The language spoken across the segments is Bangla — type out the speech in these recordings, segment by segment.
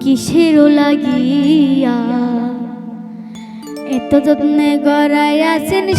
কিসেরও লাগিয়া? এত যত্নে গড়াই আছেন এই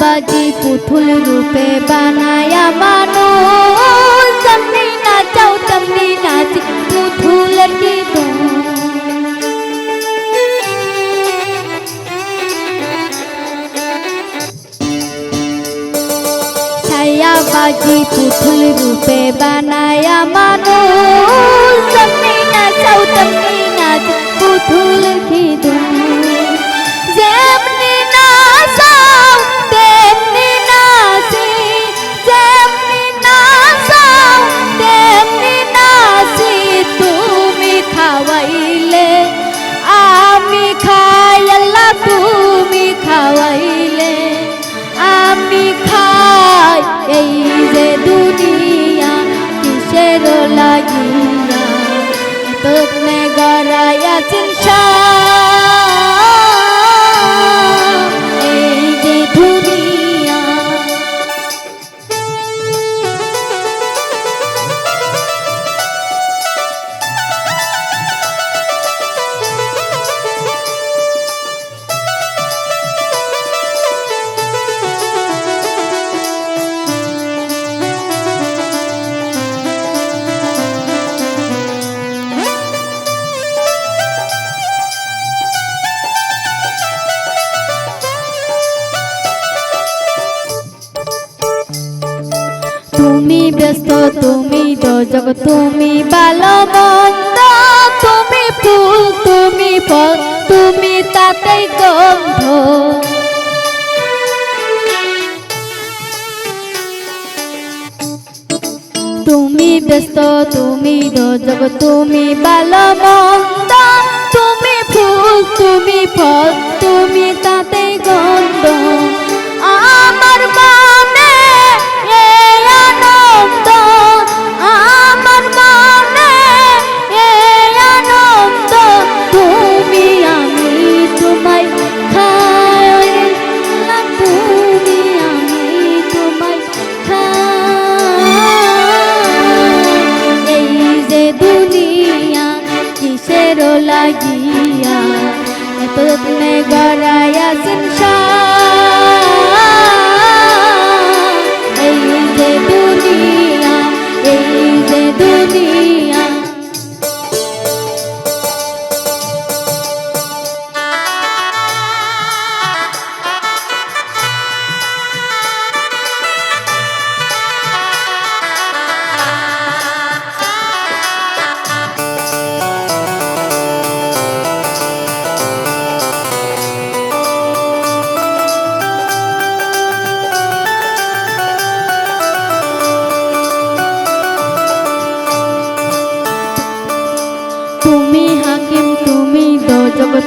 ছায়াবাজি পুতুল রূপে বানায়া মানুষ তেমনি নাচাও তেমনি নাচি পুতুলের কি ধুন। ছায়াবাজি পুতুল রূপে বানায়া মানুষ তেমনি তোমনে গড়াইয়াছেন এই তুমি দোজক তুমি ভালো মন্দ তুমি ফুল, তুমি ফল, তুমি তাতেই গন্ধ। তুমি ব্যস্ত, তুমি দোজক তুমি ভালো মন্দ তুমি ফুল, তুমি ফল, তুমি তাতেই গন্ধ। এত যত্নে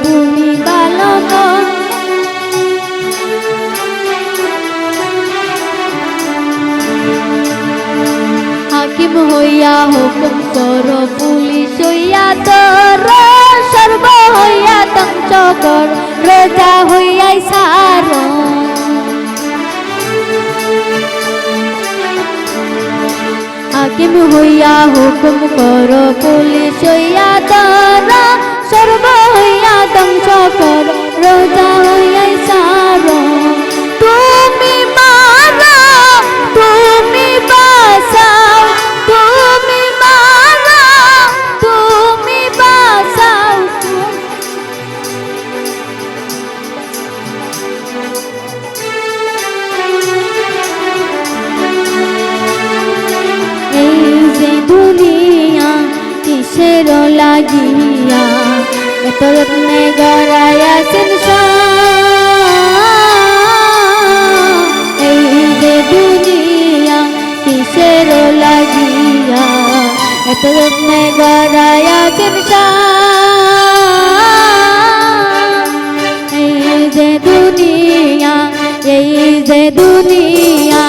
তুমি বালক হাকিম হইয়া হুকুম কর পুলিশ হইয়া তোর, সর্ব হইয়া ধ্বংস কর রোজা হইয়াই সার। হাকিম হইয়া হুকুম কর, পুলিশ হইয়া তোর। লাগিয়া এত যত্নে গড়াইয়াছেন এই যে দুনিয়া কিসের লাগিয়া এত যত্নে গড়াইয়াছেন এই যে দুনিয়া, এই যে দুনিয়া